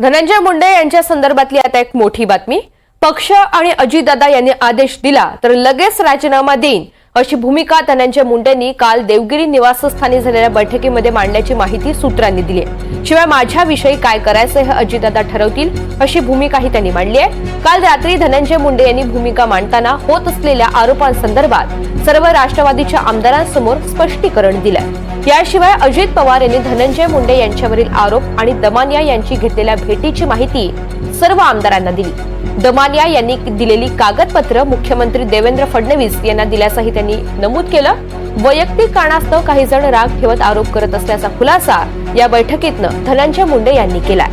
धनंजय मुंडे यांच्या संदर्भातली आता एक मोठी बातमी. पक्ष आणि अजितदादा यांनी आदेश दिला तर लगेच राजीनामा देईन. अशी भूमिका धनंजय मुंडेंनी काल देवगिरी निवासस्थानी झालेल्या बैठकीमध्ये मांडल्याची माहिती सूत्रांनी दिली आहे. शिवाय माझ्याविषयी काय करायचं हे अजितदादा ठरवतील अशी भूमिकाही त्यांनी मांडली आहे. काल रात्री धनंजय मुंडे यांनी भूमिका मांडताना होत असलेल्या आरोपांसंदर्भात सर्व राष्ट्रवादीच्या आमदारांसमोर स्पष्टीकरण दिलंय. याशिवाय अजित पवार यांनी धनंजय मुंडे यांच्यावरील आरोप आणि दमानिया यांची घेतलेल्या भेटीची माहिती सर्व आमदारांना दिली. दमानिया यांनी दिलेली कागदपत्र मुख्यमंत्री देवेंद्र फडणवीस यांना दिल्याचंही त्यांनी नमूद केलं. वैयक्तिक कारणास्तव काही जण राग ठेवत आरोप करत असल्याचा खुलासा या बैठकीतनं धनंजय मुंडे यांनी केलाय.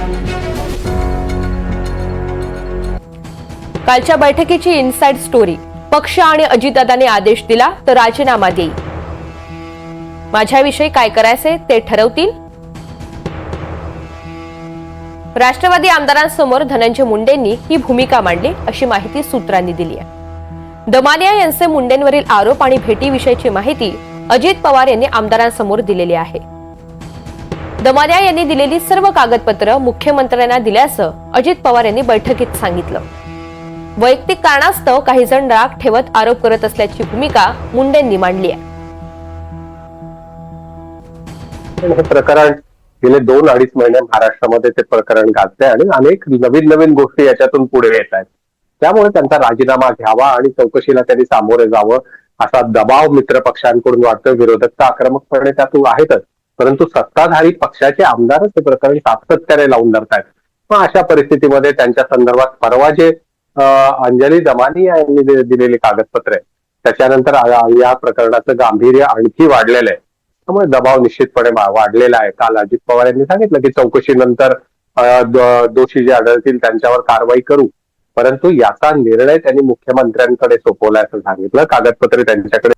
कालच्या बैठकीची इनसाइड स्टोरी. पक्ष आणि अजितदादाने आदेश दिला तर राजीनामा देईल. माझ्याविषयी काय करायचे ते ठरवतील. राष्ट्रवादी आमदारांसमोर धनंजय मुंडेंनी ही भूमिका मांडली अशी माहिती सूत्रांनी दिली आहे. दमानिया यांचे मुंडेंवरील आरोप आणि भेटीविषयीची माहिती अजित पवार यांनी आमदारांसमोर दिलेली आहे. दमानिया यांनी दिलेली सर्व कागदपत्र मुख्यमंत्र्यांना दिल्याचं अजित पवार यांनी बैठकीत सांगितलं. वैयक्तिक कारणास्तव काही जण राग ठेवत आरोप करत असल्याची भूमिका मुंडेंनी मांडली आहे. प्रकरण गेले दोन अडीच महिने महाराष्ट्रामध्ये ते प्रकरण गाजते आणि अनेक नवीन नवीन गोष्टी याच्यातून पुढे येत आहेत. त्यामुळे त्यांचा राजीनामा घ्यावा आणि चौकशीला त्यांनी सामोरे जावं असा दबाव मित्र पक्षांकडून वाटतोय विरोधक तर आक्रमकपणे त्यातून आहेतच. परंतु सत्ताधारी पक्षाचे आमदारच हे प्रकरण सातत्याने लावून धरतायत. मग अशा परिस्थितीमध्ये त्यांच्या संदर्भात परवा जे अंजली दमानी यांनी दिलेली कागदपत्र आहे त्याच्यानंतर या प्रकरणाचं गांभीर्य आणखी वाढलेलं आहे. त्यामुळे दबाव निश्चितपणे वाढलेला आहे. काल अजित पवार यांनी सांगितलं की चौकशीनंतर दोषी जे आढळतील त्यांच्यावर कारवाई करू. परंतु याचा निर्णय त्यांनी मुख्यमंत्र्यांकडे सोपवला असं सांगितलं. कागदपत्रे त्यांच्याकडे